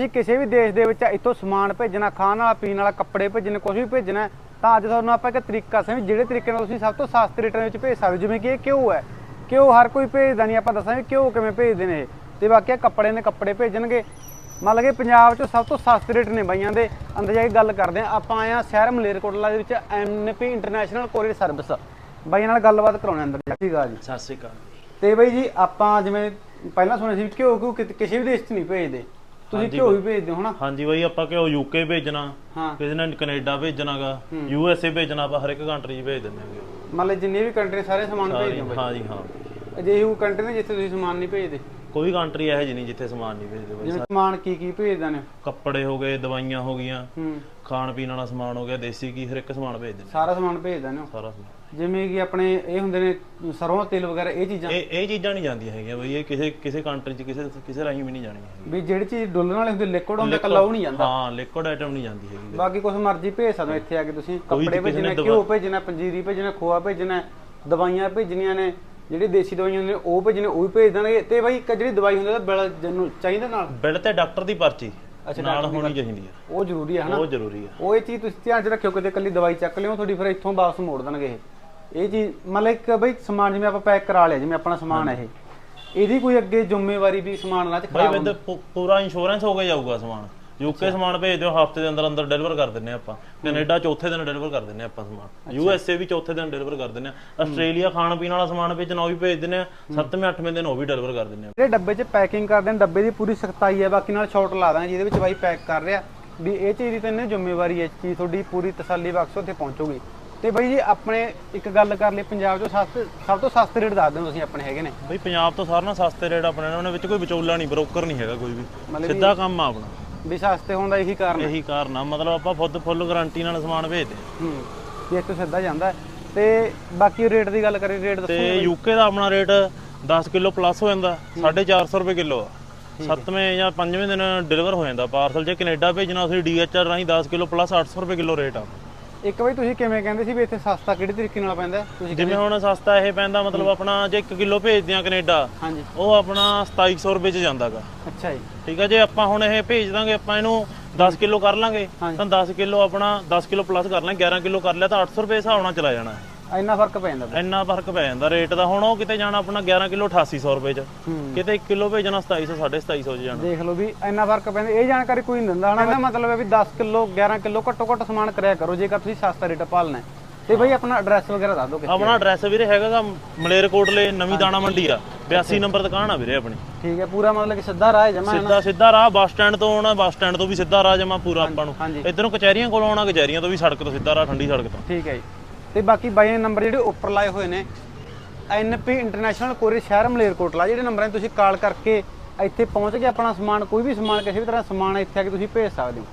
ਤੁਸੀਂ ਕਿਸੇ ਵੀ ਦੇਸ਼ ਦੇ ਵਿੱਚ ਇੱਥੋਂ ਸਮਾਨ ਭੇਜਣਾ ਖਾਣ ਵਾਲਾ ਪੀਣ ਵਾਲਾ ਕੱਪੜੇ ਭੇਜਣੇ ਕੁਝ ਵੀ ਭੇਜਣਾ ਤਾਂ ਅੱਜ ਤੁਹਾਨੂੰ ਆਪਾਂ ਇੱਕ ਤਰੀਕਾ ਸਮਝ ਜਿਹੜੇ ਤਰੀਕੇ ਨਾਲ ਤੁਸੀਂ ਸਭ ਤੋਂ ਸਸਤੇ ਰੇਟਾਂ ਵਿੱਚ ਭੇਜ ਸਕਦੇ ਜਿਵੇਂ ਕਿ ਇਹ ਘਿਓ ਹੈ। ਘਿਓ ਹਰ ਕੋਈ ਭੇਜਦਾ ਨਹੀਂ ਆਪਾਂ ਦੱਸਾਂਗੇ ਘਿਓ ਕਿਵੇਂ ਭੇਜਦੇ ਨੇ ਇਹ। ਤੇ ਬਾਕੀ ਕੱਪੜੇ ਨੇ ਕੱਪੜੇ ਭੇਜਣਗੇ। ਮੰਨ ਲਗੇ ਪੰਜਾਬ 'ਚ ਸਭ ਤੋਂ ਸਸਤੇ ਰੇਟ ਨੇ ਬਾਈਆਂ ਦੇ। ਅੰਦਰ ਜਾ ਕੇ ਗੱਲ ਕਰਦੇ ਆ ਆਪਾਂ ਆਏ ਆ ਸ਼ਹਿਰ ਮਲੇਰਕੋਟਲਾ ਦੇ ਵਿੱਚ ਐਮਪੀ ਇੰਟਰਨੈਸ਼ਨਲ ਕੋਰੀਅਰ ਸਰਵਿਸ। ਬਾਈਆਂ ਨਾਲ ਗੱਲਬਾਤ ਕਰਾਉਣੇ ਅੰਦਰ ਜਾ ਕੇ। ਠੀਕ ਆ ਜੀ। ਸਤਿ ਸ਼੍ਰੀ ਅਕਾਲ ਤੇ ਬਈ ਜੀ ਆਪਾਂ ਜਿਵੇਂ ਪਹਿਲਾਂ ਸੁਣਿਆ ਸੀ ਘਿਓ ਕਿਤੇ- ਕਿਸੇ ਵੀ ਦੇਸ਼ 'ਚ ਨਹੀਂ ਭੇਜਦੇ। ਤੁਸੀਂ ਹਾਂਜੀ ਘਿਓ। ਵੀ ਭੇਜਦੇ ਹੋ ਹਨਾ? ਹਾਂਜੀ ਬਾਈ ਆਪਾਂ ਕਿਉਂ ਯੂਕੇ ਭੇਜਣਾ ਹਾਂ। ਕਿਸੇ ਨੇ ਕੈਨੇਡਾ ਭੇਜਣਾਗਾ ਯੂ ਐਸ ਏ ਭੇਜਣਾ ਆਪਾਂ ਹਰ ਇੱਕ ਕੰਟਰੀ 'ਚ ਭੇਜ ਦਿੰਦੇ ਹਾਂਗੇ। ਮਤਲਬ ਜਿੰਨੇ ਵੀ ਕੰਟਰੀ ਸਾਰੇ ਸਮਾਨ ਭੇਜਦੇ ਹੋ ਬਈ? ਹਾਂਜੀ ਹਾਂ। ਅਜਿਹੀ ਉਹ ਕੰਟਰੀ ਨੇ ਜਿੱਥੇ ਤੁਸੀਂ ਸਮਾਨ ਨਹੀਂ ਭੇਜਦੇ? ਕੋਈ ਕੰਟਰੀ ਇਹੋ ਜਿਹੀ ਨਹੀਂ ਜਿੱਥੇ ਸਮਾਨ ਨਹੀਂ ਭੇਜਦੇ ਬਾਈ। ਜਿਵੇਂ ਸਮਾਨ ਕੀ ਕੀ ਭੇਜਦੇ ਨੇ? ਕੱਪੜੇ ਹੋ ਗਏ ਦਵਾਈਆਂ ਹੋ ਗਈਆਂ ਹੂੰ। ਖਾਣ ਪੀਣ ਵਾਲਾ ਸਮਾਨ ਹੋ ਗਿਆ ਦੇਸੀ ਕੀ ਹਰ ਇੱਕ ਸਮਾਨ ਭੇਜ ਦਿੰਦੇ ਸਾਰਾ ਸਮਾਨ ਭੇਜਦੇ ਨੇ ਉਹ। ਸਾਰਾ ਸਮਾਨ। ਜਿਵੇਂ ਕਿ ਆਪਣੇ ਇਹ ਹੁੰਦੇ ਨੇ ਸਰੋਂ ਦਾ ਤੇਲ ਵਗੈਰਾ ਇਹ ਚੀਜ਼ਾਂ? ਇਹ ਇਹ ਚੀਜ਼ਾਂ ਨਹੀਂ ਜਾਂਦੀਆਂ ਹੈਗੀਆਂ ਬਈ ਇਹ ਕਿਸੇ ਕਿਸੇ ਕੰਟਰੀ 'ਚ ਕਿਸੇ ਕਿਸੇ ਰਾਹੀਂ ਵੀ ਨਹੀਂ ਜਾਣੀਆਂ ਹੈਗੀਆਂ। ਵੀ ਜਿਹੜੀ ਚੀਜ਼ ਡੋਲਣ ਵਾਲੇ ਹੁੰਦੇ ਲਿਕੁਇਡ ਹੁੰਦਾ ਕੱਲਾ ਉਹ ਨਹੀਂ ਜਾਂਦਾ। ਹਾਂ ਲਿਕੁਇਡ ਆਈਟਮ ਨਹੀਂ ਜਾਂਦੀ ਹੈਗੀ। ਬਾਕੀ ਕੁਝ ਮਰਜ਼ੀ ਭੇਜ ਸਕਦੇ ਹੋ ਇੱਥੇ ਆ ਕੇ ਤੁਸੀਂ ਕੱਪੜੇ ਕਿਸੇ ਨੇ ਭੇਜਣੇ ਘਿਓ ਭੇਜਣਾ ਪੰਜੀਰੀ ਭੇਜਣਾ ਖੋਆ ਭੇਜਣਾ ਦਵਾਈਆਂ ਭੇਜਣੀਆਂ ਨੇ ਜਿਹੜੀ ਦੇਸੀ ਦਵਾਈਆਂ ਹੁੰਦੀਆਂ ਨੇ ਉਹ ਭੇਜਣੇ ਉਹ ਵੀ ਭੇਜ ਦੇਣਗੇ। ਤੇ ਬਾਈ ਇੱਕ ਜਿਹੜੀ ਦਵਾਈ ਹੁੰਦੀ ਹੈ ਬਿਲ ਜਿਹਨੂੰ ਚਾਹੀਦਾ ਨਾਲ? ਬਿੱਲ ਤੇ ਡਾਕਟਰ ਦੀ ਪਰਚੀ ਅੱਛਾ, ਨਾਲ ਹੋਣੀ ਚਾਹੀਦੀ ਹੈ ਉਹ ਜ਼ਰੂਰੀ ਹੈ ਹਨਾ? ਉਹ ਜ਼ਰੂਰੀ ਹੈ ਉਹ ਇਹ ਚੀਜ਼ ਤੁਸੀਂ ਧਿਆਨ 'ਚ ਰੱਖਿਓ ਕਿਤੇ ਇਕੱਲੀ ਦਵਾਈ ਚੱਕ ਲਿਓ ਤੁਹਾਡੀ ਫਿਰ ਇੱਥੋਂ ਵਾਪਸ ਮੋੜ ਦੇਣਗੇ ਇਹ। ਇਹ ਚੀਜ਼ ਮਤਲਬ ਇੱਕ ਬਈ ਸਮਾਨ ਜਿਵੇਂ ਆਪਾਂ ਪੈਕ ਕਰਾ ਲਿਆ ਜਿਵੇਂ ਆਪਣਾ ਸਮਾਨ ਹੈ ਇਹ। ਇਹਦੀ ਕੋਈ ਅੱਗੇ ਜ਼ਿੰਮੇਵਾਰੀ ਵੀ ਸਮਾਨ ਨਾਲ ਚ ਬਾਈ ਖਰਾਬ ਵਿਦ ਪੂਰਾ ਇੰਸ਼ੋਰੈਂਸ ਹੋ ਕੇ ਜਾਊਗਾ ਸਮਾਨ। ਯੂਕੇ ਸਮਾਨ ਭੇਜ ਦਿਓ ਹਫ਼ਤੇ ਦੇ ਅੰਦਰ ਅੰਦਰ ਡਿਲੀਵਰ ਕਰ ਦਿੰਨੇ ਆਪਾਂ। ਕੈਨੇਡਾ ਚੌਥੇ ਦਿਨ ਡਿਲੀਵਰ ਕਰ ਦਿੰਨੇ ਆਪਾਂ ਸਮਾਨ। ਯੂ ਐਸ ਏ ਵੀ ਚੌਥੇ ਦਿਨ ਡਿਲੀਵਰ ਕਰ ਦਿੰਨੇ ਆ। ਆਸਟ੍ਰੇਲੀਆ ਖਾਣ ਪੀਣ ਵਾਲਾ ਸਮਾਨ ਭੇਜਣਾ ਉਹ ਵੀ ਭੇਜ ਦਿੰਨੇ ਆ। ਸੱਤਵੇਂ ਅੱਠਵੇਂ ਦਿਨ ਉਹ ਵੀ ਡਿਲੀਵਰ ਕਰ ਦਿੰਨੇ ਆ। ਜਿਹੜੇ ਡੱਬੇ 'ਚ ਪੈਕਿੰਗ ਕਰਦੇ ਨੇ ਡੱਬੇ ਦੀ ਪੂਰੀ ਸਖਤਾਈ ਹੈ ਬਾਕੀ ਨਾਲ ਸ਼ਾਰਟ ਲਾ ਦਾਂਗੇ ਜਿਹਦੇ ਵਿੱਚ ਬਾਈ ਪੈਕ ਕਰ ਰਿਹਾ। ਵੀ ਇਹ ਚੀਜ਼ ਦੀ ਤਾਂ ਇਹਨੇ ਜ਼ਿੰਮੇਵਾਰੀ ਹੈ ਚੀਜ਼ ਤੁਹਾਡੀ ਪੂਰੀ ਤਸੱਲੀ ਬਖਸ਼ ਉੱਥੇ ਪਹੁੰਚੂਗੀ। ਤੇ ਬਾਈ ਜੀ ਆਪਣੇ ਇੱਕ ਗੱਲ ਕਰ ਲਈ ਪੰਜਾਬ 'ਚੋਂ ਸਸਤੇ ਸਭ ਤੋਂ ਸਸਤੇ ਰੇਟ ਦੱਸ ਦਿਓ ਤੁਸੀਂ ਆਪਣੇ ਹੈਗੇ ਨੇ। ਬਈ ਪੰਜਾਬ ਤੋਂ ਸਾਰਿਆਂ ਨਾਲੋਂ ਸਸਤੇ ਰੇਟ ਆਪਣੇ ਨੇ ਉਹਨਾਂ ਵਿੱਚ ਕੋਈ ਵਿਚੋਲਾ ਨਹੀਂ ਬ੍ਰੋਕਰ ਨਹੀਂ ਹੈਗਾ ਕੋਈ ਵੀ। ਸਿੱਧਾ ਕੰਮ ਆ ਆਪਣਾ। ਵੀ ਸਸਤੇ ਹੋਣ ਦਾ ਇਹੀ ਕਾਰਨ ਹੈ। ਇਹੀ ਕਾਰਨ ਆ। ਮਤਲਬ ਆਪਾਂ ਖੁਦ ਫੁੱਲ ਗਾਰੰਟੀ ਨਾਲ ਸਮਾਨ ਭੇਜਦੇ ਹਾਂ। ਹੂੰ ਵੀ ਇੱਥੋਂ ਸਿੱਧਾ ਜਾਂਦਾ ਹੈ। ਤੇ ਬਾਕੀ ਰੇਟ ਦੀ ਗੱਲ ਕਰੀ ਰੇਟ ਦੱਸੋ ਤੇ ਯੂਕੇ ਦਾ ਆਪਣਾ ਰੇਟ 10 ਕਿਲੋ ਪਲੱਸ ਹੋ ਜਾਂਦਾ। 450 ਰੁਪਏ ਕਿਲੋ ਆ। ਸੱਤਵੇਂ ਜਾਂ ਪੰਜਵੇਂ ਦਿਨ ਡਿਲੀਵਰ ਹੋ ਜਾਂਦਾ। ਪਾਰਸਲ ਜੇ ਕੈਨੇਡਾ ਭੇਜਣਾ ਤੁਸੀਂ ਡੀਐਚਆਰ ਰਾਹੀਂ 10 ਕਿਲੋ ਪਲੱਸ 800 ਰੁਪਏ ਕਿਲੋ ਰੇਟ ਆ। ਇੱਕ ਵਾਰੀ ਤੁਸੀਂ ਕਿਵੇਂ ਕਹਿੰਦੇ ਸੀ ਵੀ ਇੱਥੇ ਸਸਤਾ ਕਿਹੜੇ ਤਰੀਕੇ ਨਾਲ ਪੈਂਦਾ? ਤੁਸੀਂ ਜਿਵੇਂ ਹੁਣ ਸਸਤਾ ਇਹ ਪੈਂਦਾ ਮਤਲਬ ਆਪਣਾ ਜੇ 1 ਕਿਲੋ ਭੇਜਦੇ ਆ ਕੈਨੇਡਾ ਹਾਂਜੀ। ਉਹ ਆਪਣਾ 2700 ਰੁਪਏ ਚ ਜਾਂਦਾਗਾ। ਅੱਛਾ ਜੀ। ਠੀਕ ਆ ਜੇ ਆਪਾਂ ਹੁਣ ਇਹ ਭੇਜ ਦਾਂਗੇ ਆਪਾਂ ਇਹਨੂੰ 10 ਕਿਲੋ ਕਰ ਲਾਂਗੇ। ਤਾਂ 10 ਕਿਲੋ ਆਪਣਾ 10 ਕਿਲੋ ਪਲੱਸ ਕਰ ਲਾਂਗੇ 11 ਕਿਲੋ ਕਰ ਲਿਆ ਤਾਂ 800 ਰੁਪਏ ਹਿਸਾਬ ਨਾਲ ਚਲਾ ਜਾਣਾ। ਇੰਨਾ ਫ਼ਰਕ ਪੈ ਜਾਂਦਾ ਇੰਨਾ ਫ਼ਰਕ ਪੈ ਜਾਂਦਾ ਰੇਟ ਦਾ। ਹੁਣ ਉਹ ਕਿਤੇ ਜਾਣਾ ਆਪਣਾ 11 ਕਿਲੋ 8800 ਰੁਪਏ ਚ। ਕਿਤੇ 1 ਕਿਲੋ ਭੇਜਣਾ 2700 2750 ਚ ਜਾਣਾ। ਦੇਖ ਲਓ ਵੀ ਇੰਨਾ ਫ਼ਰਕ ਪੈਂਦਾ ਇਹ ਜਾਣਕਾਰੀ ਕੋਈ ਨਹੀਂ ਦਿੰਦਾ। ਹਨਾ ਇਹਦਾ ਮਤਲਬ ਹੈ ਵੀ 10 ਕਿਲੋ 11 ਕਿਲੋ ਘੱਟੋ ਘੱਟ ਸਮਾਨ ਕਰਿਆ ਕਰੋ ਜੇਕਰ ਤੁਸੀਂ ਸਸਤਾ ਰੇਟ ਪਾਲਣਾ। ਤੇ ਬਈ ਆਪਣਾ ਐਡਰੈਸ ਵਗੈਰਾ ਦੱਸ ਦਿਓ ਕਿੱਥੇ ਆਪਣਾ ਐਡਰੈਸ ਵੀਰੇ ਹੈਗਾਗਾ ਮਲੇਰਕੋਟਲੇ ਨਵੀਂ ਦਾਣਾ ਮੰਡੀ ਆ। 82 ਨੰਬਰ ਦੁਕਾਨ ਆ ਵੀਰੇ ਆਪਣੀ। ਠੀਕ ਹੈ ਪੂਰਾ ਮਤਲਬ ਕਿ ਸਿੱਧਾ ਰਾਹ ਜਮਾ ਸਿੱਧਾ ਸਿੱਧਾ ਰਾਹ ਬੱਸ ਸਟੈਂਡ ਤੋਂ ਆਉਣਾ ਬੱਸ ਸਟੈਂਡ ਤੋਂ ਵੀ ਸਿੱਧਾ ਰਾਹ ਜਮਾ ਪੂਰਾ ਆਪਾਂ ਨੂੰ। ਇਧਰੋਂ ਕਚਹਿਰੀਆਂ ਕੋਲ ਆਉਣਾ ਕਚਹਿਰੀਆਂ ਤੋਂ ਵੀ ਸੜਕ ਤੋਂ ਸਿੱਧਾ ਰਾਹ ਠੰਡੀ ਸੜਕ ਤੋਂ। ਠੀਕ ਹੈ ਜੀ। ਤੇ ਬਾਕੀ ਬਾਈ ਨੰਬਰ ਜਿਹੜੇ ਉੱਪਰ ਲਾਏ ਹੋਏ ਨੇ ਐਨਪੀ ਇੰਟਰਨੈਸ਼ਨਲ ਕੋਰੀਅਰ ਸ਼ਹਿਰ ਮਲੇਰਕੋਟਲਾ, ਜਿਹੜੇ ਨੰਬਰਾਂ 'ਤੇ ਤੁਸੀਂ ਕਾਲ ਕਰਕੇ ਇੱਥੇ ਪਹੁੰਚ ਕੇ ਆਪਣਾ ਸਮਾਨ, ਕੋਈ ਵੀ ਸਮਾਨ, ਕਿਸੇ ਵੀ ਤਰ੍ਹਾਂ ਦਾ ਸਮਾਨ ਇੱਥੇ ਆ ਕੇ ਤੁਸੀਂ ਭੇਜ ਸਕਦੇ ਹੋ।